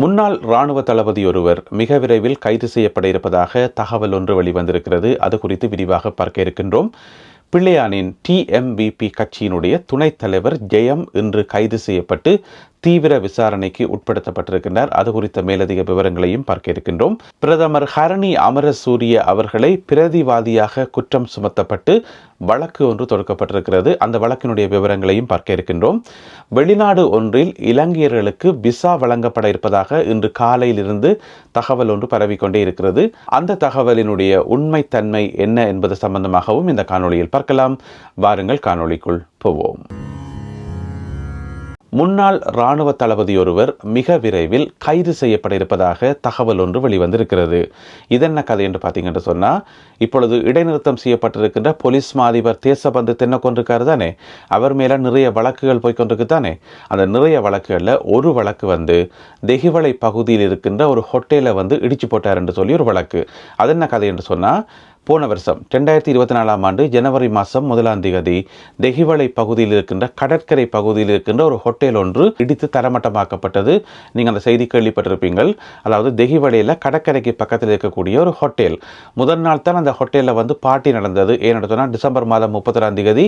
முன்னாள் ராணுவ தளபதி ஒருவர் மிக விரைவில் கைது செய்யப்பட இருப்பதாக தகவல் ஒன்று வெளிவந்திருக்கிறது. அது குறித்து விரிவாக பார்க்க இருக்கின்றோம். பிள்ளையானின் டிஎம்விபி கட்சியினுடைய துணைத் தலைவர் ஜெயம் இன்று கைது செய்யப்பட்டு தீவிர விசாரணைக்கு உட்படுத்தப்பட்டிருக்கின்றார். அது குறித்த மேலதிக விவரங்களையும் பார்க்க இருக்கின்றோம். பிரதமர் ஹரணி அமரசூரிய அவர்களை பிரதிவாதியாக குற்றம் சுமத்தப்பட்டு வழக்கு ஒன்று தொடுக்கப்பட்டிருக்கிறது. அந்த வழக்கினுடைய விவரங்களையும் பார்க்க இருக்கின்றோம். வெளிநாடு ஒன்றில் இலங்கையர்களுக்கு விசா வழங்கப்பட இருப்பதாக இன்று காலையிலிருந்து தகவல் ஒன்று பரவிக்கொண்டே இருக்கிறது. அந்த தகவலினுடைய உண்மைத்தன்மை என்ன என்பது சம்பந்தமாகவும் இந்த காணொளியில் பார்க்கலாம். வாருங்கள் காணொளிக்குள் போவோம். முன்னாள் இராணுவ தளபதி ஒருவர் மிக விரைவில் கைது செய்யப்பட இருப்பதாக தகவல் ஒன்று வெளிவந்திருக்கிறது. இதென்ன கதை என்று பார்த்தீங்கன்னு சொன்னால் இப்பொழுது இடைநிறுத்தம் செய்யப்பட்டிருக்கின்ற போலீஸ் மாதிபர் தேசபந்து தென்னக்கொண்டிருக்காரு தானே? அவர் மேலே நிறைய வழக்குகள் போய்கொண்டிருக்கு தானே? அந்த நிறைய வழக்குகளில் ஒரு வழக்கு வந்து தெஹிவளை பகுதியில் இருக்கின்ற ஒரு ஹோட்டலை வந்து இடிச்சு போட்டார் என்று சொல்லி ஒரு வழக்கு. அது என்ன கதை என்று சொன்னால் போன வருஷம் ரெண்டாயிரத்தி இருபத்தி நாலாம் ஆண்டு ஜனவரி மாதம் முதலாம் தேதி தெஹிவளை பகுதியில் இருக்கின்ற கடற்கரை பகுதியில் இருக்கின்ற ஒரு ஹோட்டல் ஒன்று இடித்து தரமட்டமாக்கப்பட்டது. நீங்கள் அந்த செய்தி கேள்விப்பட்டிருப்பீங்கள். அதாவது தெஹிவளையில் கடற்கரைக்கு பக்கத்தில் இருக்கக்கூடிய ஒரு ஹோட்டல். முதல் நாள் தான் அந்த ஹோட்டலில் வந்து பார்ட்டி நடந்தது. ஏன்னு சொன்னால் டிசம்பர் மாதம் முப்பத்தொராம் தேதி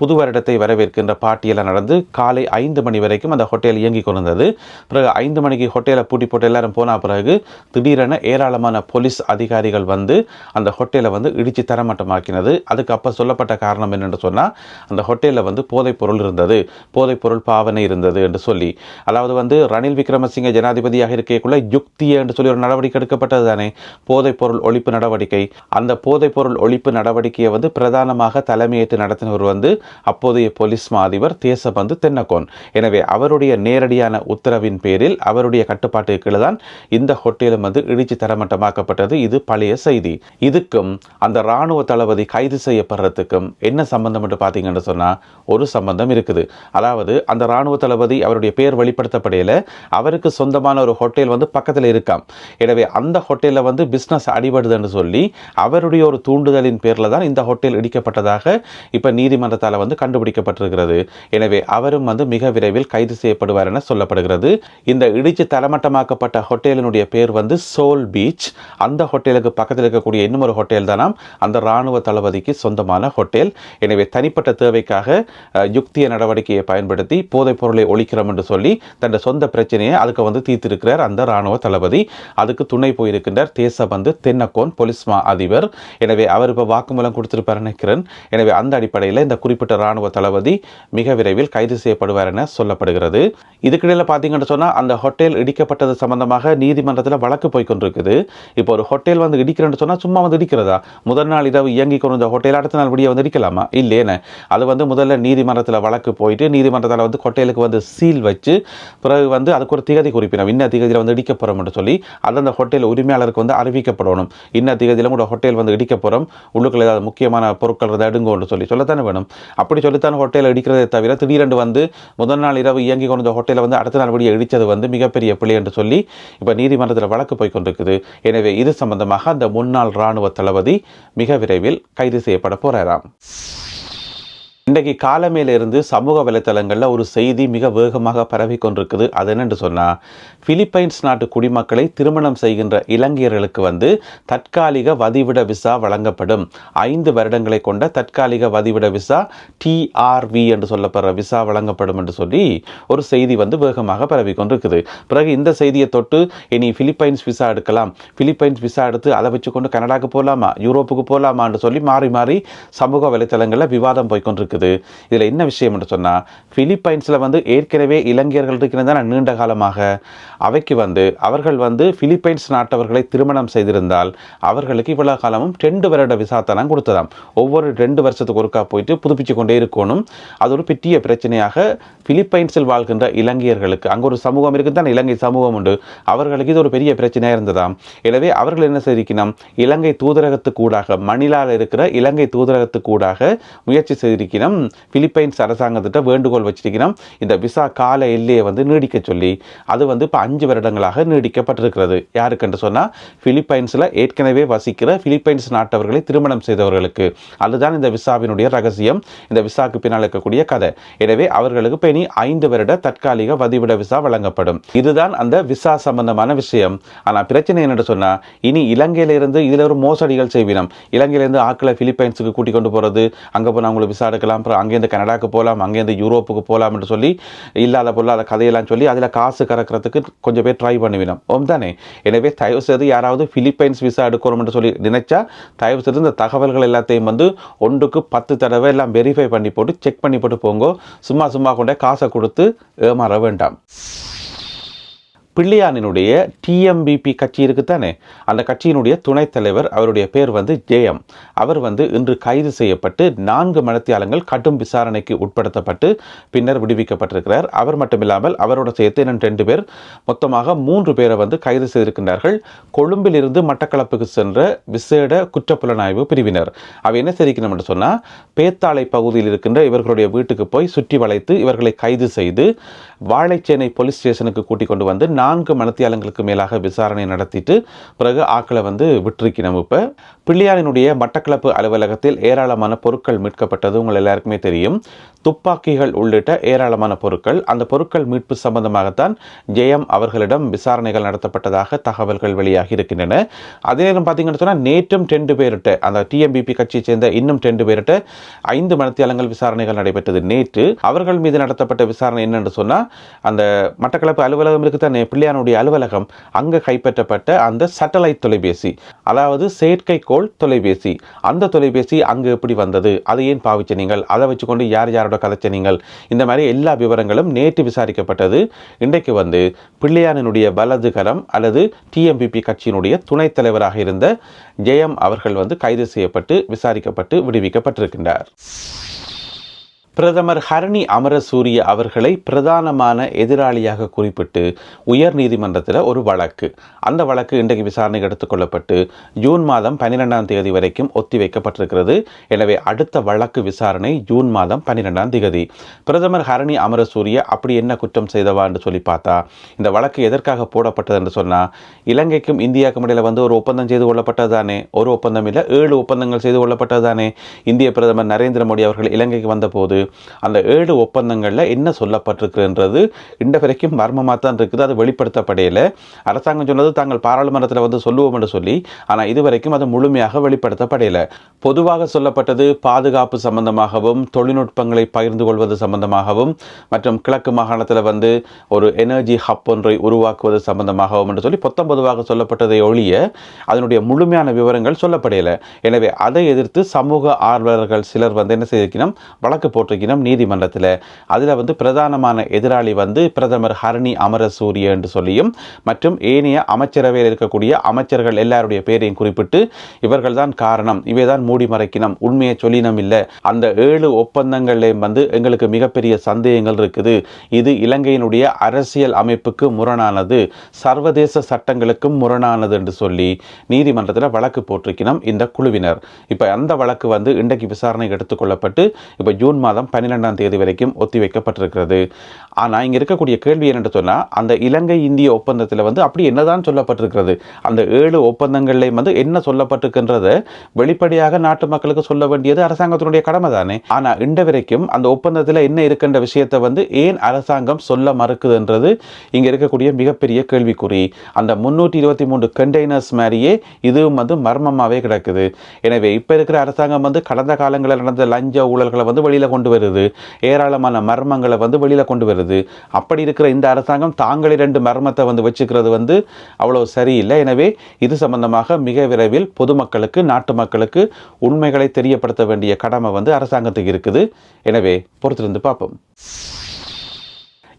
புது வருடத்தை வரவேற்கின்ற பார்ட்டியெல்லாம் நடந்து காலை ஐந்து மணி வரைக்கும் அந்த ஹோட்டல் இயங்கி கொண்டிருந்தது. பிறகு ஐந்து மணிக்கு ஹோட்டலை பூட்டி போட்டு எல்லாரும் போன பிறகு திடீரென ஏராளமான போலீஸ் அதிகாரிகள் வந்து அந்த ஹோட்டலை வந்து இடித்து தரமட்டமாக்கினது. அதுக்கு அப்போ சொல்லப்பட்ட காரணம் என்னென்னு சொன்னால் அந்த ஹோட்டலில் வந்து போதைப் பொருள் இருந்தது. போதைப் பொருள் பாவனை இருந்தது என்று சொல்லி. அதாவது வந்து ரணில் விக்ரமசிங்க ஜனாதிபதியாக இருக்கக்குள்ள யுக்திய என்று சொல்லி ஒரு நடவடிக்கை எடுக்கப்பட்டது தானே. போதைப் பொருள் ஒழிப்பு நடவடிக்கை. அந்த போதைப் பொருள் ஒழிப்பு நடவடிக்கையை வந்து பிரதானமாக தலைமையேற்று நடத்தினவர் வந்து அப்போதைய போலீஸ் மாதிபர் தேசபந்து தென்னகோன். எனவே அவருடைய நேரடியான உத்தரவின் பேரில் அவருடைய கட்டுப்பாட்டுக்கு தான் இந்த ஹோட்டலும் வந்து இடிச்சு தரமட்டமாக்கப்பட்டது. இது பழைய செய்தி. இதுக்கும் அந்த இராணுவ தளபதி கைது செய்யப்படுறதுக்கும் என்ன சம்பந்தம் என்று பார்த்தீங்கன்னு சொன்னால் ஒரு சம்பந்தம் இருக்குது. அதாவது அந்த இராணுவ தளபதி அவருடைய பேர் வெளிப்படுத்தப்படையில் அவருக்கு சொந்தமான ஒரு ஹோட்டல் வந்து பக்கத்தில் இருக்காம். எனவே அந்த ஹோட்டலில் வந்து பிஸ்னஸ் அடிபடுதுன்னு சொல்லி அவருடைய ஒரு தூண்டுதலின் பேரில் தான் இந்த ஹோட்டல் இடிக்கப்பட்டதாக இப்போ நீதிமன்றத்தால் வந்து கண்டுபிடிக்கப்பட்டிருக்கிறது. எனவே அவரும் வந்து மிக விரைவில் கைது செய்யப்படுவார் என சொல்லப்படுகிறது. இந்த இடிச்சு தரமட்டமாக்கப்பட்ட ஹோட்டலினுடைய பேர் வந்து சோல் பீச். அந்த ஹோட்டலுக்கு பக்கத்தில் இருக்கக்கூடிய இன்னும் ஒரு ஹோட்டல் தானாம் அந்த இராணுவ தளபதிக்கு சொந்தமான ஹோட்டல். எனவே தனிப்பட்ட தேவைக்காக யுக்திய நடவடிக்கையை பயன்படுத்தி போதைப் பொருளை ஒழிக்கிறோம் என்று சொல்லி தன் சொந்த பிரச்சனையை அதுக்கு வந்து தீர்த்திருக்கிறார் அந்த இராணுவ தளபதி. அதுக்கு துணை போயிருக்கின்றார் தேசபந்து தென்னக்கோன் பொலிஸ்மா அதிபர். எனவே அவர் இப்போ வாக்குமூலம் கொடுத்திருப்பார் நினைக்கிறேன். எனவே அந்த அடிப்படையில் இந்த குறிப்பிட்ட இராணுவ தளபதி மிக விரைவில் கைது செய்யப்படுவார் என சொல்லப்படுகிறது. இதுக்கிடையில் பார்த்தீங்கன்னு சொன்னால் அந்த ஹோட்டல் இடிக்கப்பட்டது சம்பந்தமாக நீதிமன்றத்தில் வழக்கு போய்கொண்டிருக்குது இப்போ ஒரு ஹோட்டல் வந்து இடிக்கிறேன்னு சொன்னால் சும்மா வந்து இடிக்கிறதா? முதல் நாள் இரவு இயங்கி கொண்டிருந்த ஹோட்டல் அடுத்த நாள் விடிய வந்து இடிக்கலாமா இல்லையேன்னு அது வந்து முதல்ல நீதிமன்றத்தில் வழக்கு போயிட்டு நீதிமன்றத்தில் வந்து ஹோட்டலுக்கு வந்து சீல் வச்சு பிறகு வந்து அதுக்கு ஒரு திகதி குறிப்பிடும் இன்ன திகதியில் வந்து இடிக்க போகிறோம்னு சொல்லி அது அந்த ஹோட்டல் உரிமையாளருக்கு வந்து அறிவிக்கப்படணும். இன்ன திகதியில் கூட ஹோட்டல் வந்து இடிக்க போகிறோம் உள்ளுக்குள்ள ஏதாவது முக்கியமான பொருட்கள் இருந்தால் எடுங்கோன்னு சொல்லி சொல்லத்தானே வேணும். அப்படி சொல்லித்தான் ஹோட்டல் இடிக்கிறதே தவிர திடீரென்று வந்து முதல் நாள் இரவு இயங்கி கொண்டிருந்த ஹோட்டலில் வந்து அடுத்த நாள் விடிய இடித்தது வந்து மிகப்பெரிய பிள்ளை என்று சொல்லி இப்போ நீதிமன்றத்தில் வழக்கு போய் கொண்டிருக்குது. எனவே இது சம்பந்தமாக அந்த முன்னாள் இராணுவ தளபதி மிக விரைவில் கைது செய்யப்பட போறாராம். இன்றைக்கு காலமேலிருந்து சமூக வலைத்தளங்களில் ஒரு செய்தி மிக வேகமாக பரவி கொண்டிருக்குது. அது என்னென்று சொன்னால் பிலிப்பைன்ஸ் நாட்டு குடிமக்களை திருமணம் செய்கின்ற இலங்கையர்களுக்கு வந்து தற்காலிக வதிவிட விசா வழங்கப்படும். ஐந்து வருடங்களை கொண்ட தற்காலிக வதிவிட விசா டிஆர்வி என்று சொல்லப்படுற விசா வழங்கப்படும் என்று சொல்லி ஒரு செய்தி வந்து வேகமாக பரவி கொண்டிருக்குது. பிறகு இந்த செய்தியை தொட்டு இனி பிலிப்பைன்ஸ் விசா எடுக்கலாம். பிலிப்பைன்ஸ் விசா எடுத்து அதை வச்சுக்கொண்டு கனடாவுக்கு போகலாமா யூரோப்புக்கு போகலாமான்னு சொல்லி மாறி மாறி சமூக வலைத்தளங்களில் விவாதம் இருக்குது இதில் என்ன விஷயம் என்று சொன்னால் பிலிப்பைன்ஸில் வந்து ஏற்கனவே இலங்கையர்கள் இருக்கிறது நீண்ட காலமாக. அவைக்கு வந்து அவர்கள் வந்து பிலிப்பைன்ஸ் நாட்டவர்களை திருமணம் செய்திருந்தால் அவர்களுக்கு இவ்வளவு காலமும் ரெண்டு வருட விசா தான் கொடுத்ததாம். ஒவ்வொரு ரெண்டு வருஷத்துக்கு ஒருக்கா போயிட்டு புதுப்பிச்சு கொண்டே இருக்கணும். அது ஒரு பெரிய பிரச்சனையாக பிலிப்பைன்ஸில் வாழ்கின்ற இலங்கையர்களுக்கு அங்கே ஒரு சமூகம் இருக்குது தான் இலங்கை சமூகம் உண்டு. அவர்களுக்கு இது ஒரு பெரிய பிரச்சனையாக இருந்ததாம். எனவே அவர்கள் என்ன செய்திருக்கணும் இலங்கை தூதரகத்துக்கு மணிலாவில் இருக்கிற இலங்கை தூதரகத்துக்கூடாக முயற்சி செய்திருக்கணும். செய்திருக்கணும் பிலிப்பைன்ஸ் அரசாங்கத்திட்ட வேண்டுகோள் வச்சிருக்கணும் இந்த விசா கால எல்லையை வந்து நீடிக்க சொல்லி அது வந்து இப்போ அஞ்சு வருடங்களாக நீடிக்கப்பட்டிருக்கிறது. யாருக்கென்று சொன்னால் பிலிப்பைன்ஸில் ஏற்கனவே வசிக்கிற பிலிப்பைன்ஸ் நாட்டவர்களை திருமணம் செய்தவர்களுக்கு. அதுதான் இந்த விசாவினுடைய ரகசியம். இந்த விசாக்கு பின்னால் இருக்கக்கூடிய கதை. எனவே அவர்களுக்கு இப்போ இனி ஐந்து வருட தற்காலிக வதிவிட விசா வழங்கப்படும். இதுதான் அந்த விசா சம்பந்தமான விஷயம். ஆனால் பிரச்சனை என்னன்னு சொன்னால் இனி இலங்கையிலிருந்து இதில் ஒரு மோசடிகள் செய்வினம். இலங்கையிலேருந்து ஆக்களை பிலிப்பைன்ஸுக்கு கூட்டிக் கொண்டு போகிறது அங்கே போனால் அவங்களுக்கு விசா எடுக்கலாம். அப்புறம் அங்கேருந்து கனடாக்கு போகலாம் அங்கேருந்து யூரோப்புக்கு போகலாம் என்று சொல்லி இல்லாத பொருளாத கதையெல்லாம் சொல்லி அதில் காசு கறக்கிறதுக்கு கொஞ்சம் பேர் ட்ரை பண்ணுவினோம் ஓம் தானே? எனவே தயவு செய்து யாராவது பிலிப்பைன்ஸ் விசா எடுக்கணும்னு சொல்லி நினைச்சா தயவு செய்து இந்த தகவல்கள் எல்லாத்தையும் வந்து ஒன்றுக்கு பத்து தடவை எல்லாம் வெரிஃபை பண்ணி போட்டு செக் பண்ணி போட்டு போங்க. சும்மா சும்மா கொண்டே காசை கொடுத்து ஏமாற வேண்டாம். பிள்ளையானினுடைய டிஎம்பிபி கட்சி இருக்குத்தானே அந்த கட்சியினுடைய துணைத் தலைவர் அவருடைய பேர் வந்து ஜேஎம் அவர் வந்து இன்று கைது செய்யப்பட்டு நான்கு மனத்தியாளங்கள் கடும் விசாரணைக்கு உட்படுத்தப்பட்டு பின்னர் விடுவிக்கப்பட்டிருக்கிறார். அவர் மட்டுமில்லாமல் அவரோட சேர்த்து இன்னும் ரெண்டு பேர் மொத்தமாக மூன்று பேரை வந்து கைது செய்திருக்கின்றார்கள். கொழும்பிலிருந்து மட்டக்களப்புக்கு சென்ற விசேட குற்றப்புலனாய்வு பிரிவினர். அவை என்ன செய்திருக்கணும் என்று சொன்னால் பேத்தாளை பகுதியில் இருக்கின்ற இவர்களுடைய வீட்டுக்கு போய் சுற்றி வளைத்து இவர்களை கைது செய்து வாழைச்சேனை போலீஸ் ஸ்டேஷனுக்கு கூட்டிக் கொண்டு வந்து நான்கு மனத்தியாளங்களுக்கு மேலாக விசாரணை நடத்திட்டு பிறகு ஆக்களை வந்து விட்டிருக்கணும் இப்போ. பிள்ளையாரினுடைய மட்டக்களப்பு அலுவலகத்தில் ஏராளமான பொருட்கள் மீட்கப்பட்டது உங்கள் எல்லாருக்குமே தெரியும். துப்பாக்கிகள் உள்ளிட்ட ஏராளமான பொருட்கள். அந்த பொருட்கள் மீட்பு சம்பந்தமாகத்தான் ஜெயம் அவர்களிடம் விசாரணைகள் நடத்தப்பட்டதாக தகவல்கள் வெளியாகி இருக்கின்றன. அதே நேரம் பார்த்தீங்கன்னு சொன்னால் நேற்றும் ரெண்டு பேர்கிட்ட அந்த டிஎம்பிபி கட்சியை சேர்ந்த இன்னும் ரெண்டு பேர்கிட்ட ஐந்து மனத்தியாளங்கள் விசாரணைகள் நடைபெற்றது நேற்று. அவர்கள் மீது நடத்தப்பட்ட விசாரணை என்னென்று சொன்னால் அந்த மட்டக்களப்பு அலுவலகம் இருக்குதானே பிள்ளையானுடைய அலுவலகம். அங்கே கைப்பற்றப்பட்ட அந்த சேட்டலைட் தொலைபேசி அதாவது செயற்கைக்கோள் தொலைபேசி. அந்த தொலைபேசி அங்கு எப்படி வந்தது? அதை ஏன் பாவிச்ச நீங்கள்? அதை வச்சுக்கொண்டு யார் யாரோட கதைச்ச நீங்கள்? இந்த மாதிரி எல்லா விவரங்களும் நேற்று விசாரிக்கப்பட்டது. இன்றைக்கு வந்து பிள்ளையானினுடைய வலதுகரம் அல்லது டிஎம்பிபி கட்சியினுடைய துணைத் தலைவராக இருந்த ஜெயம் அவர்கள் வந்து கைது செய்யப்பட்டு விசாரிக்கப்பட்டு விடுவிக்கப்பட்டிருக்கின்றார். பிரதமர் ஹரணி அமரசூரிய அவர்களை பிரதானமான எதிராளியாக குறிப்பிட்டு உயர் நீதிமன்றத்தில் ஒரு வழக்கு. அந்த வழக்கு இன்றைக்கு விசாரணைக்கு எடுத்துக்கொள்ளப்பட்டு ஜூன் மாதம் பன்னிரெண்டாம் தேதி வரைக்கும் ஒத்திவைக்கப்பட்டிருக்கிறது எனவே அடுத்த வழக்கு விசாரணை ஜூன் மாதம் பன்னிரெண்டாம் தேதி. பிரதமர் ஹரணி அமரசூரிய அப்படி என்ன குற்றம் செய்தவா என்று சொல்லி பார்த்தா இந்த வழக்கு எதற்காக போடப்பட்டது என்று சொன்னால் இலங்கைக்கும் இந்தியாவுக்கும் இடையில் வந்து ஒரு ஒப்பந்தம் செய்து கொள்ளப்பட்டது தானே. ஒரு ஒப்பந்தம் இல்லை ஏழு ஒப்பந்தங்கள் செய்து கொள்ளப்பட்டது தானே. இந்திய பிரதமர் நரேந்திர மோடி அவர்கள் இலங்கைக்கு வந்தபோது அந்த ஏழு ஒப்பந்தங்களில் என்ன சொல்லப்பட்டிருக்குன்றது இந்த வரைக்கும் மர்மமாக தான் இருக்குது. அது வெளிப்படுத்தப்படையில் அரசாங்கம் சொன்னது தாங்கள் பாராளுமன்றத்தில் வந்து சொல்லுவோம் என்று சொல்லி ஆனால் இதுவரைக்கும் அது முழுமையாக வெளிப்படுத்தப்படையில் பொதுவாக சொல்லப்பட்டது பாதுகாப்பு சம்பந்தமாகவும் தொழில்நுட்பங்களை பகிர்ந்து கொள்வது சம்பந்தமாகவும் மற்றும் கிழக்கு மாகாணத்தில் வந்து ஒரு எனர்ஜி ஹப் ஒன்றை உருவாக்குவது சம்பந்தமாகவும் என்று சொல்லி பொத்தம் பொதுவாக சொல்லப்பட்டதை ஒழிய அதனுடைய முழுமையான விவரங்கள் சொல்லப்படையலை எனவே அதை எதிர்த்து சமூக ஆர்வலர்கள் சிலர் வந்து என்ன செய்திருக்கணும்? வழக்கு போட்டு போட்டிருக்கணும் நீதிமன்றத்தில். அதில் வந்து பிரதானமான எதிராளி வந்து பிரதமர் ஹரணி அமரசூரிய என்று சொல்லியும் மற்றும் ஏனைய அமைச்சரவையில் இருக்கக்கூடிய அமைச்சர்கள் எல்லாருடைய பேரையும் குறிப்பிட்டு இவர்கள் தான் காரணம். இவை தான் மூடி மறைக்கினம். உண்மையை சொல்லினம் இல்லை. அந்த ஏழு ஒப்பந்தங்கள்லேயும் வந்து எங்களுக்கு மிகப்பெரிய சந்தேகங்கள் இருக்குது. இது இலங்கையினுடைய அரசியல் அமைப்புக்கு முரணானது. சர்வதேச சட்டங்களுக்கும் முரணானது என்று சொல்லி நீதிமன்றத்தில் வழக்கு போட்டிருக்கணும் இந்த குழுவினர். இப்போ அந்த வழக்கு வந்து இன்றைக்கு விசாரணைக்கு எடுத்துக்கொள்ளப்பட்டு இப்போ ஜூன் மாதம் பன்னிரெண்டாம் தேதி வரைக்கும் ஒத்திவைக்கப்பட்டிருக்கிறது. ஆனால் இங்கே இருக்கக்கூடிய கேள்வி என்னென்று சொன்னால் அந்த இலங்கை இந்திய ஒப்பந்தத்தில் வந்து அப்படி என்னதான் சொல்லப்பட்டிருக்கிறது? அந்த ஏழு ஒப்பந்தங்கள்லையும் வந்து என்ன சொல்லப்பட்டிருக்கின்றத வெளிப்படையாக நாட்டு மக்களுக்கு சொல்ல வேண்டியது அரசாங்கத்தினுடைய கடமை தானே ஆனால் இன்று வரைக்கும் அந்த ஒப்பந்தத்தில் என்ன இருக்கின்ற விஷயத்தை வந்து ஏன் அரசாங்கம் சொல்ல மறுக்குதுன்றது இங்கே இருக்கக்கூடிய மிகப்பெரிய கேள்விக்குறி. அந்த முன்னூற்றி இருபத்தி மூன்று கண்டெய்னர்ஸ் மாதிரியே இதுவும் வந்து மர்மமாகவே கிடக்குது. எனவே இப்போ இருக்கிற அரசாங்கம் வந்து கடந்த காலங்களில் நடந்த லஞ்ச ஊழல்களை வந்து வெளியில் கொண்டு வருது. ஏராளமான மர்மங்களை வந்து வெளியில் கொண்டு வருது. அப்படி இருக்கிற இந்த அரசாங்கம் தாங்களே ரெண்டு மர்மத்தை வந்து வச்சுக்கிறது வந்து அவ்வளோ சரியில்லை. எனவே இது சம்பந்தமாக மிக விரைவில் பொதுமக்களுக்கு நாட்டு மக்களுக்கு உண்மைகளை தெரியப்படுத்த வேண்டிய கடமை வந்து அரசாங்கத்துக்கு இருக்குது. எனவே பொறுத்திருந்து பார்ப்போம்.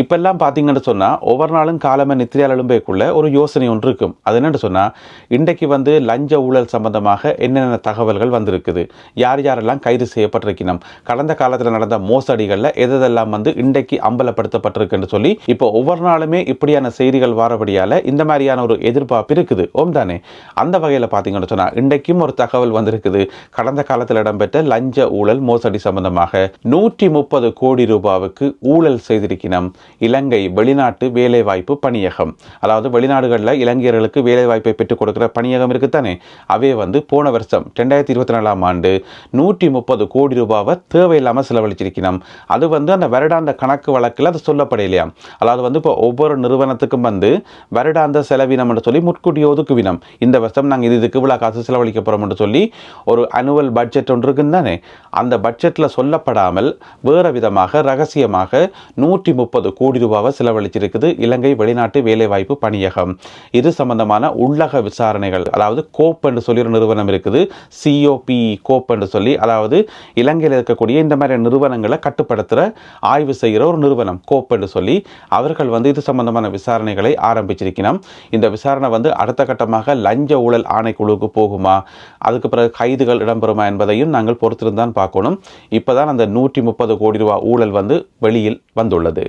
இப்பெல்லாம் பார்த்தீங்கன்னு சொன்னால் ஒவ்வொரு நாளும் காலமாக நித்திரையால் எழும்பேக்குள்ள ஒரு யோசனை ஒன்று இருக்கும். அது என்னென்னு சொன்னால் இன்றைக்கு வந்து லஞ்ச ஊழல் சம்பந்தமாக என்னென்ன தகவல்கள் வந்திருக்குது? யார் யாரெல்லாம் கைது செய்யப்பட்டிருக்கணும் கடந்த காலத்தில் நடந்த மோசடிகளில் எதெல்லாம் வந்து இன்றைக்கு அம்பலப்படுத்தப்பட்டிருக்குன்னு சொல்லி இப்போ ஒவ்வொரு நாளுமே இப்படியான செய்திகள் வாரபடியால் இந்த மாதிரியான ஒரு எதிர்பார்ப்பு இருக்குது. ஓம் தானே? அந்த வகையில் பார்த்தீங்கன்னு சொன்னால் இன்றைக்கும் ஒரு தகவல் வந்திருக்குது. கடந்த காலத்தில் இடம்பெற்ற லஞ்ச ஊழல் மோசடி சம்பந்தமாக நூற்றி முப்பது கோடி ரூபாவுக்கு ஊழல் செய்திருக்கணும் இலங்கை வெளிநாட்டு வேலைவாய்ப்பு பணியகம். அதாவது வெளிநாடுகளில் இலங்கையர்களுக்கு வேலைவாய்ப்பை பெற்றுக் கொடுக்கிற பணியகம் இருக்குத்தானே? அவே வந்து போன வருஷம் ரெண்டாயிரத்தி இருபத்தி நாலாம் ஆண்டு நூற்றி முப்பது கோடி ரூபாவை தேவையில்லாமல் செலவழிச்சிருக்கணும் அது வந்து அந்த வருடாந்த கணக்கு வழக்கில் அது சொல்லப்படையிலையாம் அதாவது வந்து இப்போ ஒவ்வொரு நிறுவனத்துக்கும் வந்து வருடாந்த செலவினம் என்று சொல்லி முட்கூட்டி ஒதுக்குவினம். இந்த வருஷம் நாங்கள் இது இதுக்கு இவ்வளோ காசு செலவழிக்க போகிறோம்னு சொல்லி ஒரு அனுவல் பட்ஜெட் ஒன்று இருக்குன்னு தானே? அந்த பட்ஜெட்டில் சொல்லப்படாமல் வேறு விதமாக ரகசியமாக நூற்றி முப்பது கோடி ரூபாவை செலவழிச்சிருக்குது இலங்கை வெளிநாட்டு வேலைவாய்ப்பு பணியகம். இது சம்பந்தமான உள்ளக விசாரணைகள் அதாவது கோப் என்று சொல்லி ஒரு நிறுவனம் இருக்குது. சிஓபி கோப் என்று சொல்லி அதாவது இலங்கையில் இருக்கக்கூடிய இந்த மாதிரி நிறுவனங்களை கட்டுப்படுத்துகிற ஆய்வு செய்கிற ஒரு நிறுவனம் கோப் என்று சொல்லி. அவர்கள் வந்து இது சம்பந்தமான விசாரணைகளை ஆரம்பிச்சிருக்கணும். இந்த விசாரணை வந்து அடுத்த கட்டமாக லஞ்ச ஊழல் ஆணைக்குழுவுக்கு போகுமா? அதுக்கு பிறகு கைதுகள் இடம்பெறுமா என்பதையும் நாங்கள் பொறுத்திருந்தான் பார்க்கணும். இப்போதான் அந்த நூற்றி முப்பது கோடி ரூபாய் ஊழல் வந்து வெளியில் வந்துள்ளது.